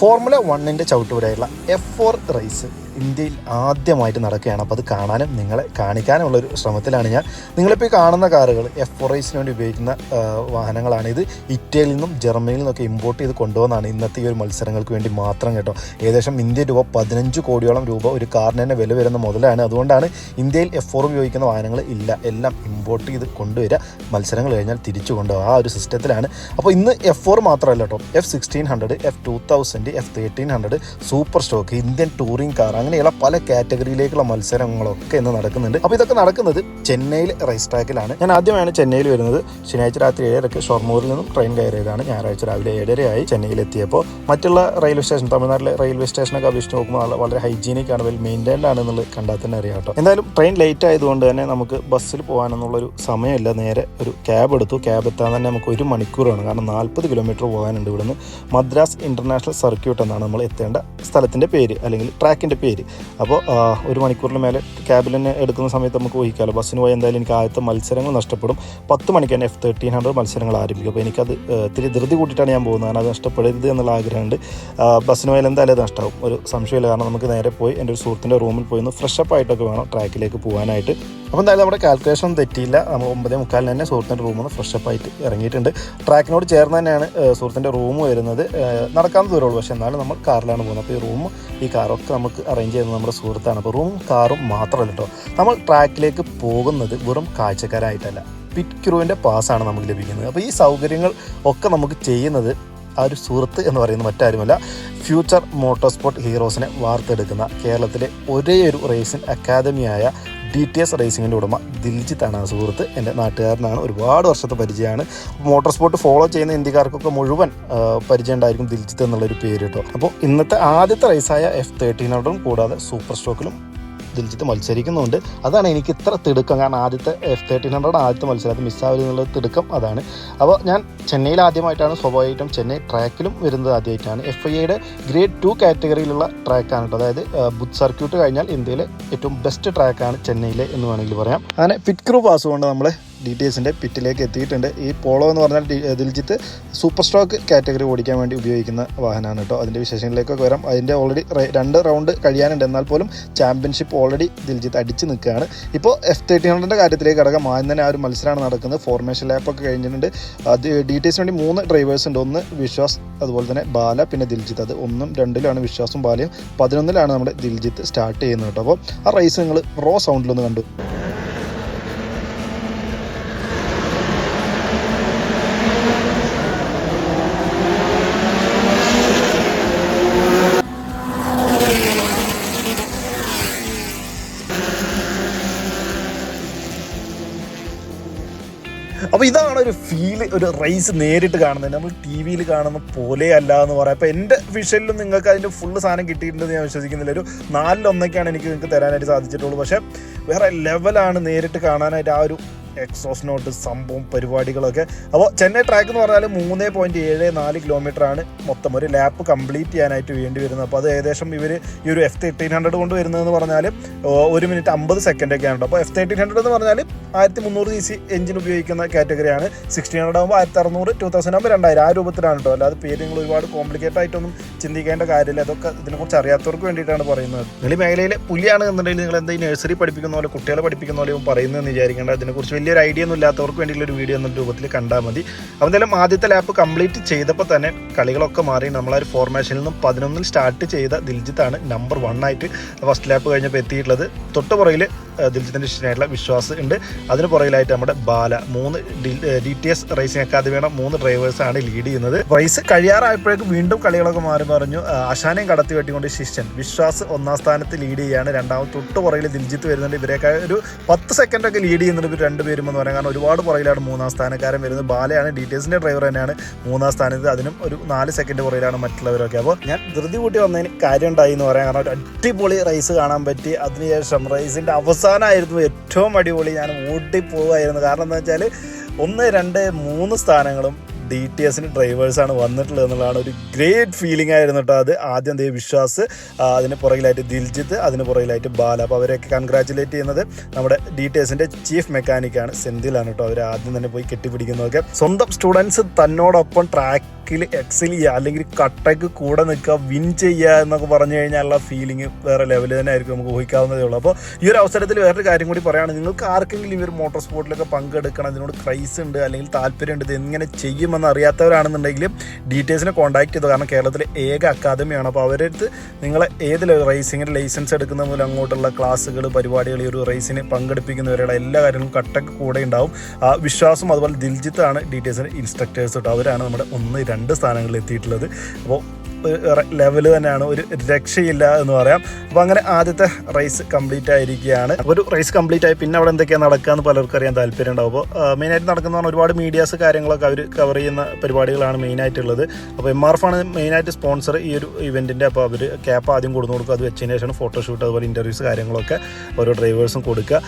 Formula വണ്ണിന്റെ ചവിട്ടുപുരയുള്ള F four raise ഇന്ത്യയിൽ ആദ്യമായിട്ട് നടക്കുകയാണ്. അപ്പോൾ അത് കാണാനും നിങ്ങളെ കാണിക്കാനുമുള്ള ഒരു ശ്രമത്തിലാണ് ഞാൻ. നിങ്ങളിപ്പോൾ ഈ കാണുന്ന കാറുകൾ എഫ് ഫോറൈസിന് വേണ്ടി ഉപയോഗിക്കുന്ന വാഹനങ്ങളാണ്. ഇത് ഇറ്റലിയിൽ നിന്നും ജർമ്മനിയിൽ നിന്നൊക്കെ ഇമ്പോർട്ട് ചെയ്ത് കൊണ്ടുവന്നാണ് ഇന്നത്തെ ഈ ഒരു മത്സരങ്ങൾക്ക് വേണ്ടി മാത്രം കേട്ടോ. ഏകദേശം ഇന്ത്യ രൂപ പതിനഞ്ച് കോടിയോളം രൂപ ഒരു കാറിന് തന്നെ വില വരുന്ന മുതലാണ്. അതുകൊണ്ടാണ് ഇന്ത്യയിൽ എഫ് ഫോർ ഉപയോഗിക്കുന്ന വാഹനങ്ങൾ ഇല്ല. എല്ലാം ഇമ്പോർട്ട് ചെയ്ത് കൊണ്ടുവരിക മത്സരങ്ങൾ കഴിഞ്ഞാൽ തിരിച്ചു കൊണ്ടുപോകുക ആ ഒരു സിസ്റ്റത്തിലാണ്. അപ്പോൾ ഇന്ന് എഫ് ഫോർ മാത്രമല്ല കേട്ടോ. F sixteen hundred F two thousand F thirteen hundred super stock Indian touring car അങ്ങനെയുള്ള പല കാറ്റഗറിയിലേക്കുള്ള മത്സരങ്ങളൊക്കെ ഇന്ന് നടക്കുന്നുണ്ട്. അപ്പോൾ ഇതൊക്കെ നടക്കുന്നത് ചെന്നൈയിൽ റേസ് ട്രാക്കിലാണ് ഞാൻ ആദ്യമായാണ് ചെന്നൈയിൽ വരുന്നത്. ശനിയാഴ്ച രാത്രി ഏഴരക്ക് ഷൊർണൂരിൽ നിന്നും ട്രെയിൻ കയറിയതാണ്. ഞായറാഴ്ച രാവിലെ ഏഴരയായി ചെന്നൈയിൽ എത്തിയപ്പോൾ മറ്റുള്ള റെയിൽവേ സ്റ്റേഷൻ തമിഴ്നാട്ടിലെ റെയിൽവേ സ്റ്റേഷനൊക്കെ അപേക്ഷിച്ച് നോക്കുമ്പോൾ വളരെ ഹൈജീനിക് ആണ് വെൽ മെയിന്റൈൻഡ് ആണ് എന്നുള്ളത് കണ്ടാൽ തന്നെ അറിയാം കേട്ടോ. എന്തായാലും ട്രെയിൻ ലേറ്റ് ആയതുകൊണ്ട് തന്നെ നമുക്ക് ബസ്സിൽ പോകാനെന്നുള്ളൊരു സമയമില്ല. നേരെ ഒരു ക്യാബ് എടുത്തു. ക്യാബ് എത്താൻ തന്നെ നമുക്ക് ഒരു മണിക്കൂറാണ്. കാരണം നാൽപ്പത് കിലോമീറ്റർ പോകാനുണ്ട് ഇവിടുന്ന്. മദ്രാസ് ഇന്റർനാഷണൽ സർക്യൂട്ട് എന്നാണ് നമ്മൾ എത്തേണ്ട സ്ഥലത്തിന്റെ പേര് അല്ലെങ്കിൽ ട്രാക്കിന്റെ പേര്. അപ്പോൾ ഒരു മണിക്കൂറിന് മേലെ ക്യാബിൽ തന്നെ എടുക്കുന്ന സമയത്ത് നമുക്ക് ഊഹിക്കാമല്ലോ ബസ്സിന് പോയി എന്തായാലും എനിക്ക് ആദ്യത്തെ മത്സരങ്ങൾ നഷ്ടപ്പെടും. പത്ത് മണിക്ക് തന്നെ എഫ് തേർട്ടീൻ ഹൺഡ്രഡ് മത്സരങ്ങൾ ആരംഭിക്കും. അപ്പോൾ എനിക്കത് ഇത്തിരി ധൃതി കൂട്ടിയിട്ടാണ് ഞാൻ പോകുന്നത്. കാരണം അത് നഷ്ടപ്പെടരുത് എന്നുള്ള ആഗ്രഹമുണ്ട്. ബസ്സിന് പോയാൽ എന്തായാലും അത് നഷ്ടമാവും ഒരു സംശയമില്ല കാരണം നമുക്ക് നേരെ പോയി എന്റെ ഒരു സുഹൃത്തിന്റെ റൂമിൽ പോയി ഒന്ന് ഫ്രഷ് അപ്പ് ആയിട്ടൊക്കെ വേണം ട്രാക്കിലേക്ക് പോകാനായിട്ട്. അപ്പോൾ എന്തായാലും നമ്മുടെ കാൽക്കുലേഷൻ തെറ്റിയില്ല. നമ്മൾ ഒമ്പതേ മുക്കാലിന് തന്നെ സുഹൃത്തിന്റെ റൂമിൽ നിന്ന് ഫ്രഷ് അപ്പ് ആയിട്ട് ഇറങ്ങിയിട്ടുണ്ട്. ട്രാക്കിനോട് ചേർന്ന് തന്നെയാണ് സുഹൃത്തിന്റെ റൂം വരുന്നത്. നടക്കാൻ ദൂരമുള്ളൂ. പക്ഷേ എന്നാലും നമ്മൾ കാറിലാണ് പോകുന്നത്. അപ്പോൾ ഈ റൂം ഈ കാറൊക്കെ നമുക്ക് അറേഞ്ച് ചെയ്യുന്നത് നമ്മുടെ സുഹൃത്താണ്. അപ്പോൾ റൂം കാറും മാത്രമല്ല കേട്ടോ നമ്മൾ ട്രാക്കിലേക്ക് പോകുന്നത് വെറും കാഴ്ചക്കാരായിട്ടല്ല. പിറ്റ് ക്രൂവിന്റെ പാസ്സാണ് നമുക്ക് ലഭിക്കുന്നത്. അപ്പോൾ ഈ സൗകര്യങ്ങൾ ഒക്കെ നമുക്ക് ചെയ്യുന്നത് ആ ഒരു സുഹൃത്ത് എന്ന് പറയുന്നത് മറ്റാരുമല്ല ഫ്യൂച്ചർ മോട്ടോർ സ്പോർട്ട് ഹീറോസിനെ വാർത്തെടുക്കുന്ന കേരളത്തിലെ ഒരേ ഒരു റേസിംഗ് അക്കാദമിയായ ഡി ടി എസ് റേസിങ്ങിന്റെ ഉടമ ദിൽജിത്താണ് ആ സുഹൃത്ത്. എന്റെ നാട്ടുകാരനാണ്. ഒരുപാട് വർഷത്തെ പരിചയമാണ്. മോട്ടോർ സ്പോർട്ട് ഫോളോ ചെയ്യുന്ന ഇന്ത്യക്കാർക്കൊക്കെ മുഴുവൻ പരിചയം ഉണ്ടായിരിക്കും ദിൽജിത്ത് എന്നുള്ളൊരു പേര് കേട്ടോ. അപ്പോൾ ഇന്നത്തെ ആദ്യത്തെ റേസായ എഫ് ഹൺഡ്രഡും കൂടാതെ സൂപ്പർ സ്റ്റോക്കിലും ദിൽജിത്ത് മത്സരിക്കുന്നുണ്ട്. അതാണ് എനിക്ക് ഇത്ര തിടുക്കം. കാരണം ആദ്യത്തെ എഫ് തേർട്ടീൻ ഹൺഡ്രഡ് ആദ്യത്തെ മത്സരത്തിൽ മിസ്സാവില്ല എന്നുള്ള തിടുക്കം അതാണ്. അപ്പോൾ ഞാൻ ചെന്നൈയിൽ ആദ്യമായിട്ടാണ് സ്വാഭാവികമായിട്ടും ചെന്നൈ ട്രാക്കിലും വരുന്നത് ആദ്യമായിട്ടാണ്. എഫ് ഐ എയുടെ ഗ്രേഡ് ടു കാറ്റഗറിയിലുള്ള ട്രാക്കാണ് കേട്ടോ. അതായത് ബുത്ത് സർക്യൂട്ട് കഴിഞ്ഞാൽ ഇന്ത്യയിലെ ഏറ്റവും ബെസ്റ്റ് ട്രാക്കാണ് ചെന്നൈയിലെ എന്ന് വേണമെങ്കിൽ പറയാം. അങ്ങനെ പിറ്റ് ക്രൂ പാസ് കൊണ്ട് നമ്മൾ ഡി ടി എസിന്റെ പിറ്റിലേക്ക് എത്തിയിട്ടുണ്ട്. ഈ പോളോ എന്ന് പറഞ്ഞാൽ ദിൽജിത്ത് സൂപ്പർ സ്റ്റോക്ക് കാറ്റഗറി ഓടിക്കാൻ വേണ്ടി ഉപയോഗിക്കുന്ന വാഹനമാണ് കേട്ടോ. അതിന്റെ വിശേഷങ്ങളിലേക്കൊക്കെ വരാം. അതിന്റെ ഓൾറെഡി രണ്ട് റൗണ്ട് കഴിയാനുണ്ട്. എന്നാൽ പോലും ചാമ്പ്യൻഷിപ്പ് ഓൾറെഡി ദിൽജിത്ത് അടിച്ച് നിൽക്കുകയാണ്. ഇപ്പോൾ എഫ് തേർട്ടി ഹൺഡ്രഡിന്റെ കാര്യത്തിലേക്ക് കടക്കാം. ആദ്യം തന്നെ ആ ഒരു മത്സരമാണ് നടക്കുന്നത്. ഫോർമേഷൻ ലാപ്പൊക്കെ കഴിഞ്ഞിട്ടുണ്ട്. അത് ഡി ടി എസിന് വേണ്ടി മൂന്ന് ഡ്രൈവേഴ്സ് ഉണ്ട്. ഒന്ന് വിശ്വാസ് അതുപോലെ തന്നെ ബാല പിന്നെ ദിൽജിത്ത്. അത് ഒന്നും രണ്ടിലാണ് വിശ്വാസും ബാലയും. പതിനൊന്നിലാണ് നമ്മുടെ ദിൽജിത്ത് സ്റ്റാർട്ട് ചെയ്യുന്നത് കേട്ടോ. അപ്പോൾ ആ റേസ് നിങ്ങൾ റോ സൗണ്ടിലൊന്ന് കണ്ടു. ഒരു ഫീൽ ഒരു റേസ് നേരിട്ട് കാണുന്നത്. നമ്മൾ ടി വിയിൽ കാണുന്ന പോലെ അല്ല എന്ന് പറയാം. അപ്പോൾ എന്റെ വിഷയിലും നിങ്ങൾക്ക് അതിന്റെ ഫുൾ സാധനം കിട്ടിയിട്ടുണ്ടെന്ന് ഞാൻ വിശ്വസിക്കുന്നില്ല. ഒരു നാലിലൊന്നൊക്കെയാണ് എനിക്ക് നിങ്ങൾക്ക് തരാനായിട്ട് സാധിച്ചിട്ടുള്ളൂ. പക്ഷേ വേറെ ലെവലാണ് നേരിട്ട് കാണാനായിട്ട് ആ ഒരു എക്സോസ് നോട്ട് സംഭവം പരിപാടികളൊക്കെ. അപ്പോൾ ചെന്നൈ ട്രാക്ക് എന്ന് പറഞ്ഞാൽ മൂന്ന് പോയിന്റ് ഏഴ് നാല് കിലോമീറ്റർ ആണ് മൊത്തം ഒരു ലാപ്പ് കംപ്ലീറ്റ് ചെയ്യാനായിട്ട് വേണ്ടി വരുന്നത്. അപ്പോൾ അത് ഏകദേശം ഇവർ ഈ ഒരു എഫ് തേർട്ടീൻ ഹൺഡ്രഡ് കൊണ്ട് വരുന്നതെന്ന് പറഞ്ഞാൽ ഒരു മിനിറ്റ് അമ്പത് സെക്കൻഡ് ഒക്കെ അപ്പോൾ എഫ് തേർട്ടീൻ ഹൺഡ്രഡ് എന്ന് പറഞ്ഞാൽ ആയിരത്തി മുന്നൂറ് സി സി എഞ്ചിൻ ഉപയോഗിക്കുന്ന കാറ്റഗറിയാണ് സിക്സ്റ്റീൻ ഹൺഡ്രഡ് ആകുമ്പോൾ ആയിരത്തി അറുന്നൂറ് ടു തൗസൻഡ് ആകുമ്പോൾ രണ്ടായിരം. ആ രൂപത്തിലാണ് കേട്ടോ. അല്ലാതെ പേര് നിങ്ങൾ ഒരുപാട് കോംപ്ലിക്കേറ്റ് ആയിട്ടൊന്നും ചിന്തിക്കേണ്ട കാര്യമില്ല. അതൊക്കെ ഇതിനെക്കുറിച്ച് അറിയാത്തവർക്ക് വേണ്ടിയിട്ടാണ് പറയുന്നത്. നിങ്ങൾ ഈ മേഖലയിൽ പുലിയാണ് എന്നുണ്ടെങ്കിൽ നിങ്ങൾ എന്താ ഈ നഴ്സറി പഠിപ്പിക്കുന്ന പോലെ കുട്ടികളെ പഠിപ്പിക്കുന്ന പോലെയും പറയുന്നതെന്ന് വിചാരിക്കേണ്ട. അതിനെക്കുറിച്ച് വലിയൊരു ഐഡിയ ഒന്നും ഇല്ലാത്തവർക്ക് വേണ്ടിയുള്ള ഒരു വീഡിയോ എന്ന രൂപത്തിൽ കണ്ടാൽ മതി. അപ്പോൾ എന്തായാലും ആദ്യത്തെ ലാപ്പ് കംപ്ലീറ്റ് ചെയ്തപ്പോൾ തന്നെ കളികളൊക്കെ മാറി. നമ്മളൊരു ഫോർമേഷനിൽ നിന്നും പതിനൊന്നിൽ സ്റ്റാർട്ട് ചെയ്ത ദിൽജിത്താണ് നമ്പർ വൺ ആയിട്ട് ഫസ്റ്റ് ലാപ്പ് കഴിഞ്ഞപ്പോൾ എത്തിയിട്ടുള്ളത്. തൊട്ട് പുറകിൽ ദിൽജിത്തിന്റെ ശിഷ്യനായിട്ടുള്ള വിശ്വാസ് ഉണ്ട്. അതിന് പുറകിലായിട്ട് നമ്മുടെ ബാല. മൂന്ന് ഡി ടി എസ് റേസിംഗ് അക്കാദമിയുടെ മൂന്ന് ഡ്രൈവേഴ്സാണ് ലീഡ് ചെയ്യുന്നത്. റേസ് കഴിയാറായപ്പോഴേക്കും വീണ്ടും കളികളൊക്കെ മാറി പറഞ്ഞു ആ, അശാനെയും കടത്തി വെട്ടിക്കൊണ്ട് ശിഷ്യൻ വിശ്വാസ് ഒന്നാം സ്ഥാനത്ത് ലീഡ് ചെയ്യാണ് രണ്ടാമത് തൊട്ട് പുറകിൽ ദിൽജിത്ത് വരുന്നുണ്ട്. ഇവരെയൊക്കെ ഒരു പത്ത് സെക്കൻഡൊക്കെ ലീഡ് ചെയ്യുന്നുണ്ട്. ഇവർ രണ്ടുപേരും എന്ന് പറയാൻ കാരണം ഒരുപാട് പുറകിലാണ് മൂന്നാം സ്ഥാനക്കാരൻ വരുന്നത്. ബാലയാണ് ഡി ടി എസിന്റെ ഡ്രൈവർ തന്നെയാണ്. മൂന്നാം സ്ഥാനത്ത് അതിനും ഒരു നാല് സെക്കൻഡ് പുറകിലാണ് മറ്റുള്ളവരൊക്കെ. അപ്പോൾ ഞാൻ ധൃതി കൂട്ടി വന്നതിന് കാര്യം ഉണ്ടായി എന്ന് പറയാൻ കാരണം ഒരു അടിപൊളി റേസ് കാണാൻ പറ്റി. അതിനുശേഷം റേസിന്റെ അവസാനമായിരുന്നു ഏറ്റവും അടിപൊളി. ഞാൻ ഓടിപ്പോവായിരുന്നു കാരണം എന്താ വെച്ചാൽ ഒന്ന് രണ്ട് മൂന്ന് സ്ഥാനങ്ങളും ഡി ടി എസിന് ഡ്രൈവേഴ്സാണ് വന്നിട്ടുള്ളത് എന്നുള്ളതാണ് ഒരു ഗ്രേറ്റ് ഫീലിംഗ് ആയിരുന്നു കേട്ടോ അത്. ആദ്യം ദേ വിശ്വാസ് ആ, അതിന് പുറകിലായിട്ട് ദിൽജിത്ത് അതിന് പുറകിലായിട്ട് ബാല. അപ്പോൾ അവരെയൊക്കെ കൺഗ്രാറ്റുലേറ്റ് ചെയ്യുന്നത് നമ്മുടെ ഡി ടി എസിന്റെ ചീഫ് മെക്കാനിക്കാണ് സെന്തിലാണ് കേട്ടോ അവർ ആദ്യം തന്നെ പോയി കെട്ടിപ്പിടിക്കുന്നതൊക്കെ. സ്വന്തം സ്റ്റുഡൻസ് തന്നോടൊപ്പം ട്രാക്കിൽ എക്സൽ ചെയ്യുക അല്ലെങ്കിൽ കട്ടയ്ക്ക് കൂടെ നിൽക്കുക വിൻ ചെയ്യുക എന്നൊക്കെ പറഞ്ഞു കഴിഞ്ഞാൽ കഴിഞ്ഞാലുള്ള ഫീലിംഗ് വേറെ ലെവൽ തന്നെ ആയിരിക്കും നമുക്ക് ഊഹിക്കാവുന്നതേ ഉള്ളൂ. അപ്പോൾ ഈ ഒരു അവസരത്തിൽ വേറൊരു കാര്യം കൂടി പറയുകയാണ് നിങ്ങൾക്ക് ആർക്കെങ്കിലും ഈ ഒരു മോട്ടോർ സ്പോർട്ടിലൊക്കെ പങ്കെടുക്കണം ഇതിനോട് ക്രൈസ് ഉണ്ട് അല്ലെങ്കിൽ താല്പര്യമുണ്ട് ഇത് എങ്ങനെ ചെയ്യുമെന്ന് അറിയാത്തവരാണെന്നുണ്ടെങ്കിൽ ഡീറ്റെയിൽസിനെ കോൺടാക്ട് ചെയ്തു കാരണം കേരളത്തിലെ ഏക അക്കാദമിയാണ്. അപ്പോൾ അവരുടെ അടുത്ത് നിങ്ങളെ ഏത് റേസിങ്ങിന്റെ ലൈസൻസ് എടുക്കുന്ന മുതൽ അങ്ങോട്ടുള്ള ക്ലാസ്സുകൾ പരിപാടികൾ ഈ ഒരു റേസിന് പങ്കെടുപ്പിക്കുന്നവരുടെ എല്ലാ കാര്യങ്ങളും കട്ടക്ക് കൂടെ ഉണ്ടാവും. ആ വിശ്വാസം അതുപോലെ ദിൽജിത്താണ് ഡീറ്റെയിൽസിന്റെ ഇൻസ്ട്രക്ടേഴ്സ് കേട്ടോ അവരാണ് നമ്മുടെ ഒന്ന് രണ്ട് സ്ഥാനങ്ങളിൽ എത്തിയിട്ടുള്ളത്. അപ്പോൾ ലെവൽ തന്നെയാണ്. ഒരു രക്ഷയില്ല എന്ന് പറയാം. അപ്പോൾ അങ്ങനെ ആദ്യത്തെ റേസ് കംപ്ലീറ്റ് ആയിരിക്കുകയാണ്. ഒരു റേസ് കംപ്ലീറ്റ് ആയി പിന്നെ അവിടെ എന്തൊക്കെയാണ് നടക്കുക എന്ന് പലർക്കും അറിയാൻ താല്പര്യം ഉണ്ടാവും. അപ്പോൾ മെയിനായിട്ട് നടക്കുന്ന ഒരുപാട് മീഡിയാസ് കാര്യങ്ങളൊക്കെ അവർ കവർ ചെയ്യുന്ന പരിപാടികളാണ് മെയിനായിട്ടുള്ളത് അപ്പോൾ എം ആർ എഫ് ആണ് മെയിനായിട്ട് സ്പോൺസർ ഈ ഒരു ഇവന്റിന്റെ അപ്പോൾ അവർ ക്യാപ്പ് ആദ്യം കൊടുത്തു കൊടുക്കുക അത് വെച്ചതിന് ശേഷം ഫോട്ടോഷൂട്ട് അതുപോലെ ഇന്റർവ്യൂസ് കാര്യങ്ങളൊക്കെ ഓരോ ഡ്രൈവേഴ്സും കൊടുക്കുക.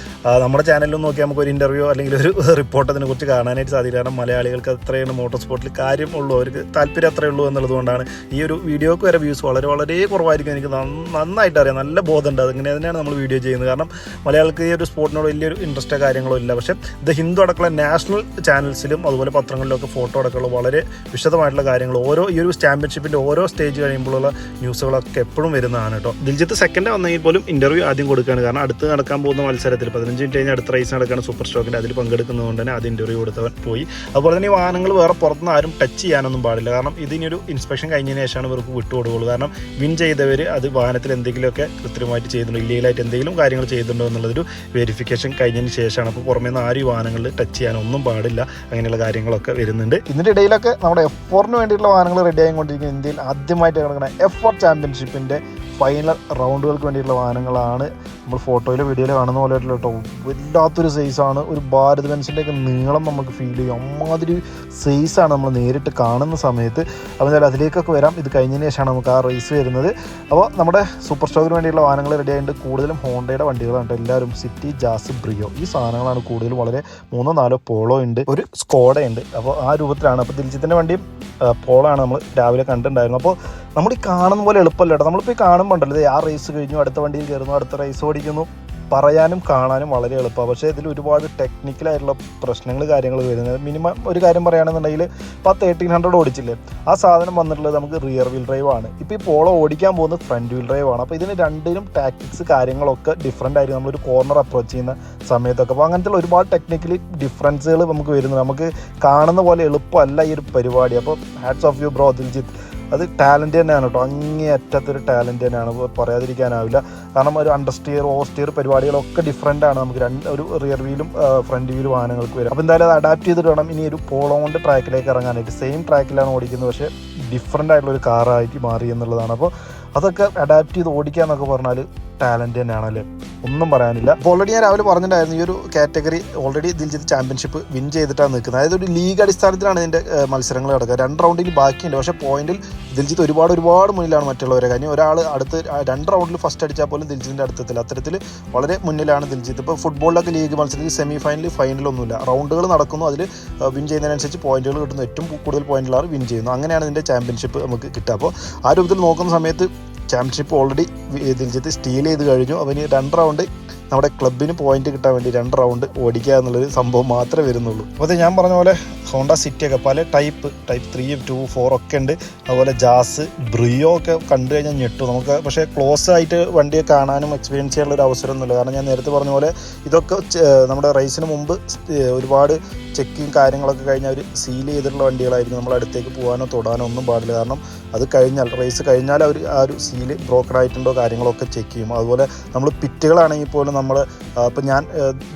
നമ്മുടെ ചാനലിൽ നോക്കിയാൽ നമുക്ക് ഒരു ഇന്റർവ്യൂ അല്ലെങ്കിൽ ഒരു റിപ്പോർട്ട് അതിനെക്കുറിച്ച് കാണാനായിട്ട് സാധിക്കും. കാരണം മലയാളികൾക്ക് അത്രയാണ് മോട്ടോർ സ്പോർട്ടിൽ കാര്യമുള്ളൂ അവർക്ക് താല്പര്യം അത്രയേ ഉള്ളൂ എന്നുള്ളതുകൊണ്ടാണ് ഈ ഒരു വീഡിയോക്ക് വരെ വ്യൂസ് വളരെ വളരെ കുറവായിരിക്കും എനിക്ക് നന്നായിട്ട് അറിയാം. നല്ല ബോധമുണ്ട്. അതിങ്ങനെ തന്നെയാണ് നമ്മൾ വീഡിയോ ചെയ്യുന്നത്. കാരണം മലയാളികൾക്ക് ഈ ഒരു സ്പോർട്ടിനോട് വലിയൊരു ഇൻട്രസ്റ്റോ കാര്യങ്ങളോ ഇല്ല. പക്ഷേ ദ ഹിന്ദു അടക്കമുള്ള നാഷണൽ ചാനൽസിലും അതുപോലെ പത്രങ്ങളിലൊക്കെ ഫോട്ടോ അടക്കമുള്ള വളരെ വിശദമായിട്ടുള്ള കാര്യങ്ങൾ ഓരോ ഈ ഒരു ചാമ്പ്യൻഷിപ്പിന്റെ ഓരോ സ്റ്റേജ് കഴിയുമ്പോഴുള്ള ന്യൂസുകളൊക്കെ എപ്പോഴും വരുന്നതാണ് കേട്ടോ. ദിൽജിത്ത് സെക്കൻഡ് വന്നെങ്കിൽ പോലും ഇന്റർവ്യൂ ആദ്യം കൊടുക്കുകയാണ്. കാരണം അടുത്ത് നടക്കാൻ പോകുന്ന മത്സരത്തിൽ പതിനഞ്ച് മിനിറ്റ് കഴിഞ്ഞ് അടുത്ത റേസ് നടക്കുകയാണ് സൂപ്പർ സ്റ്റോക്കിന്റെ അതിൽ പങ്കെടുക്കുന്നതുകൊണ്ട് തന്നെ ആദ്യം ഇന്റർവ്യൂ കൊടുത്തവൻ പോയി. അതുപോലെ തന്നെ വാഹനങ്ങൾ വേറെ പുറത്തുനിന്ന് ആരും ടച്ച് ചെയ്യാനൊന്നും പാടില്ല. കാരണം ഇതിനൊരു ഇൻസ്പെക്ഷൻ കഴിഞ്ഞതിന് ശേഷമാണ് ഇവർക്ക് വിട്ടുകൊടുക്കുള്ളൂ. കാരണം വിൻ ചെയ്തവർ അത് വാഹനത്തിൽ എന്തെങ്കിലുമൊക്കെ കൃത്യമായിട്ട് ചെയ്തിട്ടുണ്ടോ ഇല്ലീഗലായിട്ട് എന്തെങ്കിലും കാര്യങ്ങൾ ചെയ്തിട്ടുണ്ടോ എന്നുള്ളൊരു വെരിഫിക്കേഷൻ കഴിഞ്ഞതിന് ശേഷമാണ്. അപ്പോൾ പുറമേ നിന്ന് ആരും വാഹനങ്ങൾ ടച്ച് ചെയ്യാനൊന്നും പാടില്ല. അങ്ങനെയുള്ള കാര്യങ്ങളൊക്കെ വരുന്നുണ്ട്. ഇതിന്റെ ഇടയിലൊക്കെ നമ്മുടെ എഫ് ഫോറിന് വേണ്ടിയിട്ടുള്ള വാഹനങ്ങൾ റെഡി ആയിക്കൊണ്ടിരിക്കുന്ന ഇന്ത്യയിൽ ആദ്യമായിട്ട് കിടക്കുന്ന എഫ് ഫോർ ചാമ്പ്യൻഷിപ്പിന്റെ ഫൈനൽ റൗണ്ടുകൾക്ക് വേണ്ടിയിട്ടുള്ള വാഹനങ്ങളാണ്. നമ്മൾ ഫോട്ടോയിലോ വീഡിയോയിലോ കാണുന്ന പോലെ ആയിട്ടുള്ള കേട്ടോ. വല്ലാത്തൊരു സൈസാണ് ഒരു ഭാരത് ബെൻസിന്റെ ഒക്കെ നീളം നമുക്ക് ഫീൽ ചെയ്യും. അമ്മാതിരി സൈസാണ് നമ്മൾ നേരിട്ട് കാണുന്ന സമയത്ത്. അപ്പോൾ എന്തായാലും അതിലേക്കൊക്കെ വരാം. ഇത് കഴിഞ്ഞതിന് ശേഷമാണ് നമുക്ക് ആ റേസ് വരുന്നത്. അപ്പോൾ നമ്മുടെ സൂപ്പർ സ്റ്റോക്കിന് വേണ്ടിയുള്ള വാഹനങ്ങൾ റെഡി ആയിട്ട് കൂടുതലും ഹോണ്ടയുടെ വണ്ടികളാണ് എല്ലാവരും സിറ്റി ജാസ് ബ്രിയോ ഈ സാധനങ്ങളാണ് കൂടുതലും. വളരെ മൂന്നോ നാലോ പോളോ ഉണ്ട്. ഒരു സ്കോഡ ഉണ്ട്. അപ്പോൾ ആ രൂപത്തിലാണ്. അപ്പോൾ ദിൽജിത്തിന്റെ വണ്ടിയും പോളാണ് നമ്മൾ രാവിലെ കണ്ടിട്ടുണ്ടായിരുന്നു. അപ്പോൾ നമ്മൾ ഈ കാണുന്ന പോലെ എളുപ്പമല്ല കേട്ടോ. നമ്മളിപ്പോൾ ഈ ദേ ആ റേസ് കഴിഞ്ഞു അടുത്ത വണ്ടിയിൽ കയറുന്നു അടുത്ത റേസ് ഓടിക്കുന്നു. പറയാനും കാണാനും വളരെ എളുപ്പമാണ്. പക്ഷേ ഇതിൽ ഒരുപാട് ടെക്നിക്കലായിട്ടുള്ള പ്രശ്നങ്ങൾ കാര്യങ്ങൾ വരുന്നത്. മിനിമം ഒരു കാര്യം പറയുകയാണെന്നുണ്ടെങ്കിൽ പത്ത് എയ്റ്റീൻ ഹൺഡ്രഡ് ഓടിച്ചില്ലേ? ആ സാധനം വന്നിട്ടുള്ളത് നമുക്ക് റിയർ വീൽ ഡ്രൈവ് ആണ്. ഇപ്പോൾ ഈ പോളോ ഓടിക്കാൻ പോകുന്നത് ഫ്രണ്ട് വീൽ ഡ്രൈവ് ആണ്. അപ്പോൾ ഇതിന് രണ്ടിനും ടാക്ടിക്സ് കാര്യങ്ങളൊക്കെ ഡിഫറെന്റ് ആയിരിക്കും. നമ്മളൊരു കോർണർ അപ്രോച്ച് ചെയ്യുന്ന സമയത്തൊക്കെ. അപ്പോൾ അങ്ങനത്തെ ഒരുപാട് ടെക്നിക്കലി ഡിഫറൻസുകൾ നമുക്ക് വരുന്നത് നമുക്ക് കാണുന്ന പോലെ എളുപ്പമല്ല ഈ ഒരു പരിപാടി. അപ്പോൾ hats off you bro Diljith അത് ടാലന്റ് തന്നെയാണ് കേട്ടോ അങ്ങേ അറ്റത്തൊരു ടാലന്റ് തന്നെയാണ്. പറയാതിരിക്കാനാവില്ല. കാരണം ഒരു അണ്ടർ സ്റ്റിയർ ഓവർ സ്റ്റിയർ പരിപാടികളൊക്കെ ഡിഫറെന്റ് ആണ്. നമുക്ക് രണ്ട് ഒരു റിയർ വീലും ഫ്രണ്ട് വീലും വാഹനങ്ങൾക്ക് വരും. അപ്പോൾ എന്തായാലും അത് അഡാപ്റ്റ് ചെയ്തിട്ട് വേണം. ഇനി ഒരു പോളോണ്ട് ട്രാക്കിലേക്ക് ഇറങ്ങാനായിട്ട്. സെയിം ട്രാക്കിലാണ് ഓടിക്കുന്നത്. പക്ഷേ ഡിഫറെന്റ് ആയിട്ടുള്ള ഒരു കാറായിട്ട് മാറി എന്നുള്ളതാണ്. അപ്പോൾ അതൊക്കെ അഡാപ്റ്റ് ചെയ്ത് ഓടിക്കുക എന്നൊക്കെ പറഞ്ഞാൽ ടാലന്റ് തന്നെയാണല്ലേ ഒന്നും പറയാനില്ല. അപ്പോൾ ഓൾറെഡി ഞാൻ രാവിലെ പറഞ്ഞിട്ടുണ്ടായിരുന്നു ഈ ഒരു category already Diljith championship win ചെയ്തിട്ടാണ് നിൽക്കുന്നത്. അതായത് ഒരു ലീഗ് അടിസ്ഥാനത്തിലാണ് ഇതിന്റെ മത്സരങ്ങൾ നടക്കുക. രണ്ട് റൗണ്ടിൽ ബാക്കിയുണ്ട്. പക്ഷേ പോയിന്റിൽ ദിൽജിത്ത് ഒരുപാട് ഒരുപാട് മുന്നിലാണ് മറ്റുള്ളവരെ. കാര്യം ഒരാൾ അടുത്ത് രണ്ട് റൗണ്ടിൽ ഫസ്റ്റ് അടിച്ചാൽ പോലും ദിൽജിത്തിന്റെ അടുത്തെത്തില്ല. അത്തരത്തിൽ വളരെ മുന്നിലാണ് ദിൽജിത്ത് ഇപ്പോൾ ഫുട്ബോളിലൊക്കെ ലീഗ് മത്സരത്തിൽ സെമി ഫൈനൽ ഫൈനലൊന്നുമില്ല റൗണ്ടുകൾ നടക്കുന്നു. അതിൽ വിൻ ചെയ്യുന്നതിനനുസരിച്ച് പോയിന്റുകൾ കിട്ടുന്നു ഏറ്റവും കൂടുതൽ പോയിന്റുള്ളവർ വിൻ ചെയ്യുന്നു. അങ്ങനെയാണ് ഇതിന്റെ ചാമ്പ്യൻഷിപ്പ് നമുക്ക് കിട്ടുക. അപ്പോൾ ആ രൂപത്തിൽ നോക്കുന്ന സമയത്ത് ചാമ്പ്യൻഷിപ്പ് ഓൾറെഡി ദിൽജിത്ത് സ്റ്റീൽ ചെയ്ത് കഴിഞ്ഞു. അവന് രണ്ട് റൗണ്ട് നമ്മുടെ ക്ലബിന് പോയിന്റ് കിട്ടാൻ വേണ്ടി രണ്ട് റൗണ്ട് ഓടിക്കുക എന്നുള്ളൊരു സംഭവം മാത്രമേ വരുന്നുള്ളൂ. അപ്പോൾ ഞാൻ പറഞ്ഞ പോലെ ഹോണ്ട സിറ്റി ഒക്കെ പല type type three two four ഒക്കെ ഉണ്ട്. അതുപോലെ ജാസ് ബ്രിയോ ഒക്കെ കണ്ടു കഴിഞ്ഞാൽ ഞെട്ടു. നമുക്ക് പക്ഷേ ക്ലോസ് ആയിട്ട് വണ്ടിയെ കാണാനും എക്സ്പീരിയൻസ് ചെയ്യാനുള്ള ഒരു അവസരമൊന്നുമില്ല കാരണം ഞാൻ നേരത്തെ പറഞ്ഞ പോലെ ഇതൊക്കെ നമ്മുടെ റേസിന് മുമ്പ് ഒരുപാട് ചെക്കിങ് കാര്യങ്ങളൊക്കെ കഴിഞ്ഞാൽ അവർ സീൽ ചെയ്തിട്ടുള്ള വണ്ടികളായിരിക്കും നമ്മൾ അടുത്തേക്ക് പോകാനോ തൊടാനോ ഒന്നും പാടില്ല. കാരണം അത് കഴിഞ്ഞാൽ റേസ് കഴിഞ്ഞാൽ അവർ ആ ഒരു സീൽ ബ്രോക്കൺ ആയിട്ടുണ്ടോ കാര്യങ്ങളൊക്കെ ചെക്ക് ചെയ്യും. അതുപോലെ നമ്മൾ പിറ്റുകളാണെങ്കിൽ പോലും നമ്മൾ അപ്പോൾ ഞാൻ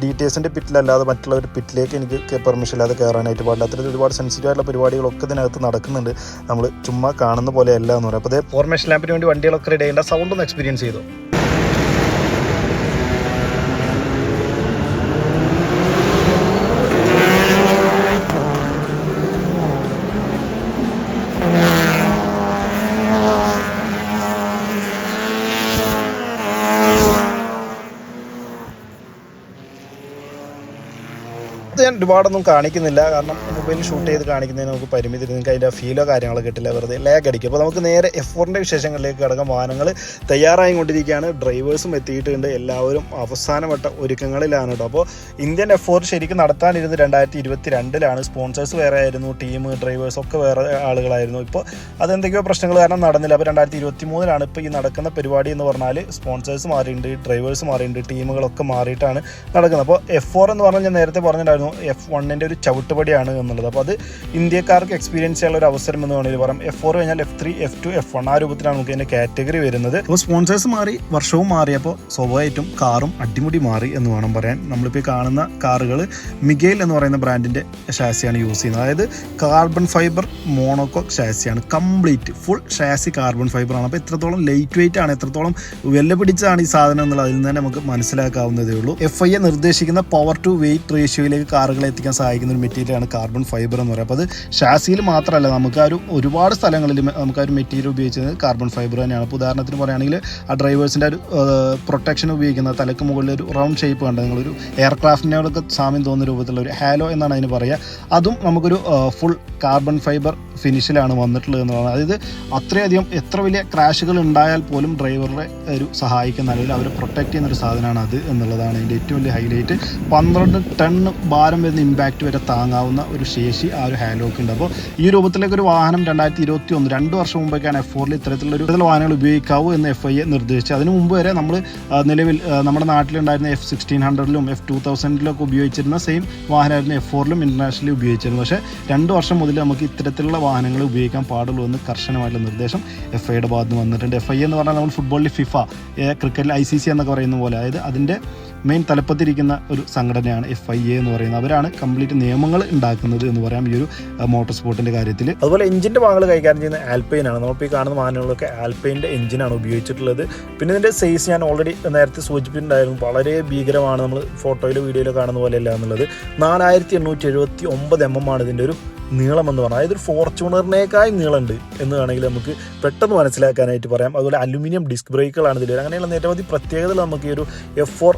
ഡീറ്റെയിൽസിന്റെ പിറ്റിലല്ലാതെ മറ്റുള്ളവർ പിറ്റിലേക്ക് എനിക്ക് പെർമിഷൻ ഇല്ലാതെ കയറാനായിട്ട് പാടില്ല. അത്തരത്തിൽ ഒരുപാട് സെൻസിറ്റീവ് പരിപാടികളൊക്കെ ഇതിനകത്ത് നടക്കുന്നുണ്ട്. നമ്മൾ ചുമ്മാ കാണുന്ന പോലെ അല്ല എന്ന് പറയാം. അപ്പോൾ ഫോർമേഷൻ ലാമ്പിന് വേണ്ടി വണ്ടികളൊക്കെ റെഡി ചെയ്യേണ്ട സൗണ്ട് ഒന്ന് എക്സ്പീരിയൻസ് ചെയ്തു? ഞാൻ ഒരുപാടൊന്നും കാണിക്കുന്നില്ല. കാരണം മൊബൈലിൽ ഷൂട്ട് ചെയ്ത് കാണിക്കുന്നതിന് നമുക്ക് പരിമിതി നിങ്ങൾക്ക് അതിന്റെ ഫീലോ കാര്യങ്ങളോ കിട്ടില്ല. വെറുതെ ലാഗ് അടിക്കും. അപ്പോൾ നമുക്ക് നേരെ എഫ് ഫോറിന്റെ വിശേഷങ്ങളിലേക്ക് കിടക്കാം. വാഹനങ്ങൾ തയ്യാറായി കൊണ്ടിരിക്കുകയാണ് ഡ്രൈവേഴ്സും എത്തിയിട്ടുണ്ട്. എല്ലാവരും അവസാനവട്ട ഒരുക്കങ്ങളിലാണ് കേട്ടോ. അപ്പോൾ ഇന്ത്യൻ എഫ് ഫോർ ശരിക്കും നടത്താനിരുന്നത് രണ്ടായിരത്തി ഇരുപത്തി രണ്ടിലാണ് സ്പോൺസേഴ്സ് വേറെ ആയിരുന്നു. ടീം ഡ്രൈവേഴ്സ് ഒക്കെ വേറെ ആളുകളായിരുന്നു. ഇപ്പോൾ അതെന്തൊക്കെയോ പ്രശ്നങ്ങൾ കാരണം നടന്നില്ല. അപ്പോൾ രണ്ടായിരത്തി ഇരുപത്തി മൂന്നിലാണ് ഇപ്പോൾ ഈ നടക്കുന്ന പരിപാടി എന്ന് പറഞ്ഞാൽ സ്പോൺസേഴ്സ് മാറിയിട്ടുണ്ട് ഡ്രൈവേഴ്സ് മാറിയിട്ടുണ്ട് ടീമുകളൊക്കെ മാറിയിട്ടാണ് നടക്കുന്നത്. അപ്പോൾ എഫ് ഫോർ എന്ന് പറഞ്ഞാൽ ഞാൻ നേരത്തെ പറഞ്ഞിട്ടുണ്ടായിരുന്നു. എഫ് വണ്ണിന്റെ ഒരു ചവിട്ടുപടിയാണ് എന്നുള്ളത്. അപ്പോൾ അത് ഇന്ത്യക്കാർക്ക് എക്സ്പീരിയൻസ് ചെയ്യാനുള്ള ഒരു അവസരം എന്ന് വേണമെങ്കിൽ പറയാം. എഫ് ഫോർ കഴിഞ്ഞാൽ F three F two F one ആ രൂപത്തിലാണ് നമുക്ക് ഇതിന്റെ കാറ്റഗറി വരുന്നത്. അപ്പോൾ സ്പോൺസേഴ്സ് മാറി വർഷവും മാറിയപ്പോൾ സ്വാഭാവികമായിട്ടും കാറും അടിമുടി മാറി എന്ന് വേണം പറയാൻ. നമ്മളിപ്പോൾ കാണുന്ന കാറുകൾ മിഗേൽ എന്ന് പറയുന്ന ബ്രാൻഡിന്റെ ഷാസിയാണ് യൂസ് ചെയ്യുന്നത്. അതായത് കാർബൺ ഫൈബർ മോണോക്കോ ഷാസിയാണ് കംപ്ലീറ്റ് ഫുൾ ഷാസി കാർബൺ ഫൈബറാണ് അപ്പോൾ എത്രത്തോളം ലൈറ്റ് വെയിറ്റ് ആണ് എത്രത്തോളം വില പിടിച്ചാണ് ഈ സാധനം എന്നുള്ളത് അതിൽ നിന്ന് തന്നെ നമുക്ക് മനസ്സിലാക്കാവുന്നതേ ഉള്ളൂ. എഫ് ഐ എ നിർദ്ദേശിക്കുന്ന പവർ ടു വെയിറ്റ് റേഷ്യോയിലേക്ക് കാറുകളെ എത്തിക്കാൻ സഹായിക്കുന്ന ഒരു മെറ്റീരിയലാണ് കാർബൺ ഫൈബർ എന്ന് പറയുന്നത്. അപ്പോൾ അത് ഷാസിയിൽ മാത്രമല്ല നമുക്ക് ആ ഒരു ഒരുപാട് സ്ഥലങ്ങളിൽ നമുക്ക് ആ ഒരു മെറ്റീരിയൽ ഉപയോഗിച്ചത് കാർബൺ ഫൈബർ തന്നെയാണ്. അപ്പോൾ ഉദാഹരണത്തിന് പറയുകയാണെങ്കിൽ ആ ഡ്രൈവേഴ്സിന്റെ ഒരു പ്രൊട്ടക്ഷൻ ഉപയോഗിക്കുന്ന തലക്ക് മുകളിൽ ഒരു റൗണ്ട് ഷേപ്പ് കണ്ട് നിങ്ങളൊരു എയർക്രാഫ്റ്റിനോടൊക്കെ സാമ്യം തോന്നുന്ന രൂപത്തിലുള്ള ഒരു ഹാലോ എന്നാണ് അതിന് പറയുക. അതും നമുക്കൊരു ഫുൾ കാർബൺ ഫൈബർ ഫിനിഷിലാണ് വന്നിട്ടുള്ളത് എന്നുള്ളതാണ് അതായത് അത്രയധികം എത്ര വലിയ ക്രാഷുകൾ ഉണ്ടായാൽ പോലും ഡ്രൈവറെ ഒരു സഹായിക്കുന്ന അല്ലെങ്കിൽ അവരെ പ്രൊട്ടക്റ്റ് ചെയ്യുന്ന ഒരു സാധനമാണ് അത് എന്നുള്ളതാണ് അതിന്റെ ഏറ്റവും വലിയ ഹൈലൈറ്റ് പന്ത്രണ്ട് ടൺ ഭാരം വരുന്ന ഇമ്പാക്റ്റ് വരെ താങ്ങാവുന്ന ഒരു ശേഷി ആ ഒരു ഹാലോക്ക് ഉണ്ട്. അപ്പോൾ ഈ രൂപത്തിലേക്ക് ഒരു വാഹനം രണ്ടായിരത്തി ഇരുപത്തി ഒന്ന് രണ്ട് വർഷം മുമ്പൊക്കെയാണ് എഫ് ഫോറിൽ ഇത്തരത്തിലുള്ള ഒരു വാഹനങ്ങൾ ഉപയോഗിക്കാവൂ എന്ന് എഫ് ഐ എ നിർദ്ദേശിച്ചു അതിനു മുമ്പ് വരെ നമ്മൾ നിലവിൽ നമ്മുടെ നാട്ടിലുണ്ടായിരുന്ന എഫ് സിക്സ്റ്റീൻ ഹൺഡ്രഡിലും എഫ് ടു തൗസൻഡിലൊക്കെ ഉപയോഗിച്ചിരുന്ന സെയിം വാഹനമായിരുന്നു എഫ് ഫോറിലും ഇന്റർനാഷണലി ഉപയോഗിച്ചിരുന്നു പക്ഷേ രണ്ട് വർഷം മുതൽ നമുക്ക് ഇത്തരത്തിലുള്ള വാഹനങ്ങൾ ഉപയോഗിക്കാൻ പാടുള്ളൂ എന്ന് കർശനമായിട്ടുള്ള നിർദ്ദേശം എഫ് ഐയുടെ ഭാഗത്ത് വന്നിട്ടുണ്ട്. എഫ് ഐ എന്ന് പറഞ്ഞാൽ നമ്മൾ ഫുട്ബോളിൽ ഫിഫ ക്രിക്കറ്റിൽ ഐ സി സി എന്നൊക്കെ പറയുന്ന പോലെ. അതായത് അതിന്റെ മെയിൻ തലപ്പത്തിരിക്കുന്ന ഒരു സംഘടനയാണ് എഫ് ഐ എ എന്ന് പറയുന്നത്. അവരാണ് കംപ്ലീറ്റ് നിയമങ്ങൾ ഉണ്ടാക്കുന്നത് എന്ന് പറയാം ഈ ഒരു മോട്ടോർ സ്പോർട്ടിന്റെ കാര്യത്തിൽ അതുപോലെ എഞ്ചിന്റെ ഭാഗങ്ങൾ കൈകാര്യം ചെയ്യുന്ന ആൽപൈൻ ആണ്. നമ്മളിപ്പോൾ ഈ കാണുന്ന വാഹനങ്ങളൊക്കെ ആൽപൈന്റെ എഞ്ചിനാണ് ഉപയോഗിച്ചിട്ടുള്ളത്. പിന്നെ ഇതിന്റെ സൈസ് ഞാൻ ഓൾറെഡി നേരത്തെ സൂചിപ്പിച്ചിട്ടുണ്ടായിരുന്നു. വളരെ ഭീകരമാണ് നമ്മൾ ഫോട്ടോയിലോ വീഡിയോയിലോ കാണുന്ന പോലെയല്ല എന്നുള്ളത്. നാലായിരത്തി എണ്ണൂറ്റി എഴുപത്തി ഒമ്പത് എം എം ആണ് ഇതിന്റെ ഒരു നീളം എന്ന് പറഞ്ഞാൽ അതായത് ഒരു ഫോർച്യൂണറിനേക്കാൾ നീളമുണ്ട് എന്ന് വേണമെങ്കിൽ നമുക്ക് പെട്ടെന്ന് മനസ്സിലാക്കാനായിട്ട് പറയാം. അതുപോലെ അലുമിനിയം ഡിസ്ക് ബ്രേക്കുകളാണ് ഇതിൽ അങ്ങനെയുള്ള നിരവധി പ്രത്യേകതകൾ നമുക്ക് ഈ ഒരു എഫ് ഫോർ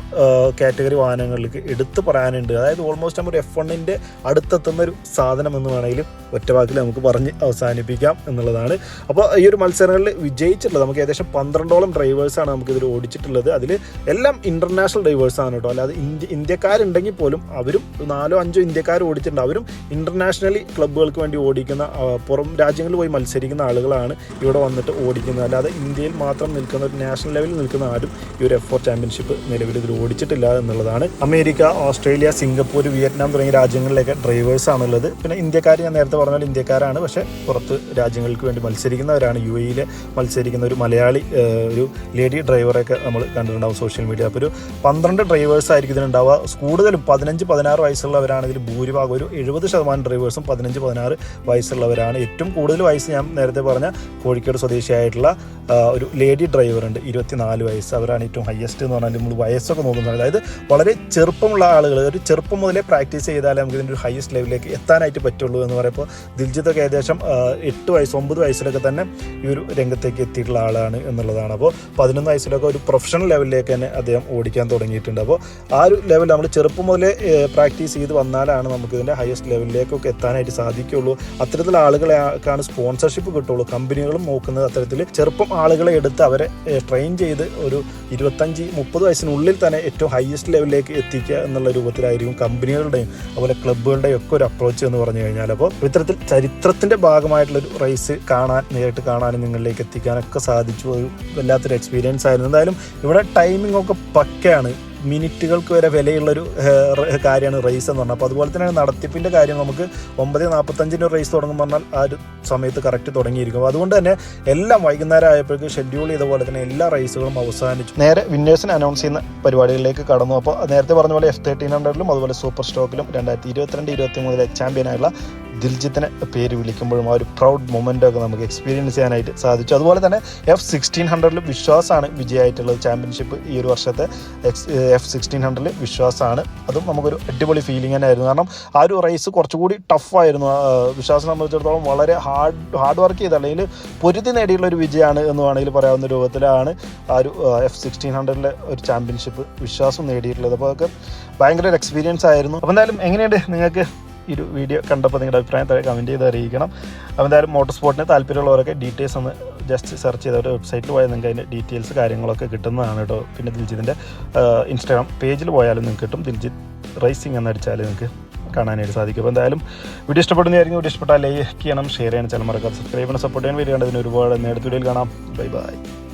കാറ്റഗറി വാഹനങ്ങളിലേക്ക് എടുത്തു പറയാനുണ്ട്. അതായത് ഓൾമോസ്റ്റ് നമ്മൾ എഫ് വണ്ണിന്റെ അടുത്തെത്തുന്ന ഒരു സാധനം എന്ന് വേണമെങ്കിൽ ഒറ്റവാക്കിൽ നമുക്ക് പറഞ്ഞ് അവസാനിപ്പിക്കാം എന്നുള്ളതാണ്. അപ്പോൾ ഈ ഒരു മത്സരങ്ങളിൽ വിജയിച്ചിട്ടുള്ളത് നമുക്ക് ഏകദേശം പന്ത്രണ്ടോളം ഡ്രൈവേഴ്സാണ് നമുക്ക് ഇതിൽ ഓടിച്ചിട്ടുള്ളത്. അതിൽ എല്ലാം ഇന്റർനാഷണൽ ഡ്രൈവേഴ്സാണ് കേട്ടോ. അല്ലാതെ ഇന്ത്യ ഇന്ത്യക്കാരുണ്ടെങ്കിൽ പോലും അവരും നാലോ അഞ്ചോ ഇന്ത്യക്കാർ ഓടിച്ചിട്ടുണ്ട്. അവരും ഇന്റർനാഷണലി ക്ലബ്ബുകൾക്ക് വേണ്ടി ഓടിക്കുന്ന പുറം രാജ്യങ്ങളിൽ പോയി മത്സരിക്കുന്ന ആളുകളാണ് ഇവിടെ വന്നിട്ട് ഓടിക്കുന്നത്. അല്ലാതെ ഇന്ത്യയിൽ മാത്രം നിൽക്കുന്ന ഒരു നാഷണൽ ലെവലിൽ നിൽക്കുന്ന ആരും ഈ ഒരു എഫ് ഫോർ ചാമ്പ്യൻഷിപ്പ് നിലവിൽ ഇതിൽ ഓടിച്ചിട്ടില്ല എന്നുള്ളതാണ്. അമേരിക്ക ഓസ്ട്രേലിയ സിംഗപ്പൂർ വിയറ്റ്നാം തുടങ്ങിയ രാജ്യങ്ങളിലൊക്കെ ഡ്രൈവേഴ്സ് ആണുള്ളത്. പിന്നെ ഇന്ത്യക്കാർ ഞാൻ നേരത്തെ പറഞ്ഞാൽ ഇന്ത്യക്കാരാണ്. പക്ഷേ പുറത്ത് രാജ്യങ്ങൾക്ക് വേണ്ടി മത്സരിക്കുന്നവരാണ്. യു എയിൽ മത്സരിക്കുന്ന ഒരു മലയാളി ഒരു ലേഡി ഡ്രൈവറൊക്കെ നമ്മൾ കണ്ടിട്ടുണ്ടാവും സോഷ്യൽ മീഡിയ അപ്പോൾ ഒരു പന്ത്രണ്ട് ഡ്രൈവേഴ്സ് ആയിരിക്കും ഇതിനുണ്ടാവുക കൂടുതലും പതിനഞ്ച് പതിനാറ് വയസ്സുള്ളവരാണെങ്കിൽ ഭൂരിഭാഗം. ഒരു എഴുപത് ശതമാനം ഡ്രൈവേഴ്സും പതിനഞ്ച് പതിനാറ് വയസ്സുള്ളവരാണ്. ഏറ്റവും കൂടുതൽ വയസ്സ് ഞാൻ നേരത്തെ പറഞ്ഞ കോഴിക്കോട് സ്വദേശിയായിട്ടുള്ള ഒരു ലേഡി ഡ്രൈവറുണ്ട്. ഇരുപത്തിനാല് വയസ്സ്. അവരാണ് ഏറ്റവും ഹയസ്റ്റ് എന്ന് പറഞ്ഞാൽ നമ്മൾ വയസ്സൊക്കെ നോക്കുന്നത്. അതായത് വളരെ ചെറുപ്പമുള്ള ആളുകൾ. ഒരു ചെറുപ്പം മുതലേ പ്രാക്ടീസ് ചെയ്താലേ നമുക്ക് ഇതിന്റെ ഒരു ഹയസ്റ്റ് ലെവലിലേക്ക് എത്താനായിട്ട് പറ്റുള്ളൂ എന്ന് പറയുമ്പോൾ ദിൽജിത്തൊക്കെ ഏകദേശം എട്ട് വയസ്സ് ഒമ്പത് വയസ്സിലൊക്കെ തന്നെ ഈ ഒരു രംഗത്തേക്ക് എത്തിയിട്ടുള്ള ആളാണ് എന്നുള്ളതാണ്. അപ്പോൾ പതിനൊന്ന് വയസ്സിലൊക്കെ ഒരു പ്രൊഫഷണൽ ലെവലിലേക്ക് തന്നെ അദ്ദേഹം ഓടിക്കാൻ തുടങ്ങിയിട്ടുണ്ട്. അപ്പോൾ ആ ഒരു ലെവൽ നമ്മൾ ചെറുപ്പം മുതലേ പ്രാക്ടീസ് ചെയ്ത് വന്നാലാണ് നമുക്ക് ഇതിന്റെ ഹയസ്റ്റ് ലെവലിലേക്കൊക്കെ എത്താനായിട്ട് സാധിക്കുള്ളൂ അത്തരത്തിൽ ആളുകളെക്കാണ് സ്പോൺസർഷിപ്പ് കിട്ടുള്ളൂ കമ്പനികളും നോക്കുന്നത് അത്തരത്തിൽ ചെറുപ്പം ആളുകളെ എടുത്ത് അവരെ ട്രെയിൻ ചെയ്ത് ഒരു ഇരുപത്തഞ്ച് മുപ്പത് വയസ്സിനുള്ളിൽ തന്നെ ഏറ്റവും ഹയസ്റ്റ് ലെവലിലേക്ക് എത്തിക്കുക എന്നുള്ള രൂപത്തിലായിരിക്കും കമ്പനികളുടെയും അതുപോലെ ക്ലബ്ബുകളുടെയും ഒക്കെ ഒരു അപ്രോച്ച് എന്ന് പറഞ്ഞു കഴിഞ്ഞാൽ. അപ്പോൾ ഇത്തരത്തിൽ ചരിത്രത്തിന്റെ ഭാഗമായിട്ടുള്ള ഒരു റേസ് കാണാൻ നേരിട്ട് കാണാനും നിങ്ങളിലേക്ക് എത്തിക്കാനൊക്കെ സാധിച്ചു. ഒരു വല്ലാത്തൊരു എക്സ്പീരിയൻസ് ആയിരുന്നു. എന്തായാലും ഇവിടെ ടൈമിംഗ് ഒക്കെ പക്കയാണ്. മിനിറ്റുകൾക്ക് വരെ വിലയുള്ളൊരു കാര്യമാണ് റേസ് എന്ന് പറഞ്ഞാൽ അപ്പോൾ അതുപോലെ തന്നെയാണ് നടത്തിപ്പിന്റെ കാര്യം നമുക്ക് ഒമ്പത് നാൽപ്പത്തഞ്ചിന്റെ റേസ് തുടങ്ങും പറഞ്ഞാൽ ആ ഒരു സമയത്ത് കറക്റ്റ് തുടങ്ങിയിരിക്കും. അതുകൊണ്ട് തന്നെ എല്ലാം വൈകുന്നേരം ആയപ്പോഴേക്കും ഷെഡ്യൂൾ ചെയ്ത പോലെ തന്നെ എല്ലാ റേസുകളും അവസാനിച്ചു. നേരെ വിന്നേഴ്സിനെ അനൗൺസ് ചെയ്യുന്ന പരിപാടികളിലേക്ക് കടന്നു. അപ്പോൾ നേരത്തെ പറഞ്ഞ പോലെ എഫ് തേർട്ടീൻ ഹൺഡ്രഡിലും അതുപോലെ സൂപ്പർ സ്റ്റോക്കിലും രണ്ടായിരത്തി ഇരുപത്തിരണ്ട് ഇരുപത്തി മൂന്നിലെ ചാമ്പ്യനായുള്ള ദിൽജിത്തിനെ പേര് വിളിക്കുമ്പോഴും ആ ഒരു പ്രൗഡ് മൊമെന്റ് ഒക്കെ നമുക്ക് എക്സ്പീരിയൻസ് ചെയ്യാനായിട്ട് സാധിച്ചു. അതുപോലെ തന്നെ എഫ് സിക്സ്റ്റീൻ ഹൺഡ്രഡിൽ വിശ്വാസമാണ് വിജയമായിട്ടുള്ളത് ചാമ്പ്യൻഷിപ്പ് ഈ ഒരു വർഷത്തെ എക്സ് എഫ് സിക്സ്റ്റീൻ ഹൺഡ്രഡിൽ വിശ്വാസമാണ് അതും നമുക്കൊരു അടിപൊളി ഫീലിംഗ് തന്നെയായിരുന്നു. കാരണം ആ ഒരു റേസ് കുറച്ചുകൂടി ടഫായിരുന്നു വിശ്വാസം സംബന്ധിച്ചിടത്തോളം വളരെ ഹാർഡ് ഹാർഡ് വർക്ക് ചെയ്ത അല്ലെങ്കിൽ പൊരുതി നേടിയുള്ള ഒരു വിജയമാണ് എന്ന് വേണമെങ്കിൽ പറയാവുന്ന രൂപത്തിലാണ് ആ ഒരു എഫ് സിക്സ്റ്റീൻ ഹൺഡ്രഡിലെ ഒരു ചാമ്പ്യൻഷിപ്പ് വിശ്വാസം നേടിയിട്ടുള്ളത്. അപ്പോൾ അതൊക്കെ ഭയങ്കര ഒരു എക്സ്പീരിയൻസ് ആയിരുന്നു. അപ്പോൾ എന്തായാലും എങ്ങനെയുണ്ട് നിങ്ങൾക്ക് ഈ ഒരു വീഡിയോ കണ്ടപ്പോൾ നിങ്ങളുടെ അഭിപ്രായം താഴെ കമന്റ് ചെയ്ത് അറിയിക്കണം. അപ്പോൾ എന്തായാലും മോട്ടോർ സ്പോർട്ടിന് താല്പര്യമുള്ളവരൊക്കെ ഡീറ്റെയിൽസ് ഒന്ന് ജസ്റ്റ് സെർച്ച് ചെയ്ത് ഒരു വെബ്സൈറ്റിൽ പോയാൽ നിങ്ങൾക്ക് അതിന്റെ ഡീറ്റെയിൽസ് കാര്യങ്ങളൊക്കെ കിട്ടുന്നതാണ് കേട്ടോ. പിന്നെ ദിൽജിത്തിന്റെ ഇൻസ്റ്റാഗ്രാം പേജിൽ പോയാലും നിങ്ങൾക്ക് കിട്ടും. ദിൽജിത്ത് റേസിംഗ് എന്നടിച്ചാൽ നിങ്ങൾക്ക് കാണാനായിട്ട് സാധിക്കും. അപ്പോൾ എന്തായാലും വീഡിയോ ഇഷ്ടപ്പെടുന്നതായിരിക്കും. വീഡിയോ ഇഷ്ടപ്പെട്ടാൽ ലൈക്ക് ചെയ്യണം ഷെയർ ചെയ്യണം ചാനൽ മറക്കാതെ സബ്സ്ക്രൈബ് ചെയ്യണം സപ്പോർട്ട് ചെയ്യാൻ വേണ്ടി കണ്ടതിന് ഒരുപാട് നേരത്തെ വീഡിയോയിൽ കാണാം. Bye bye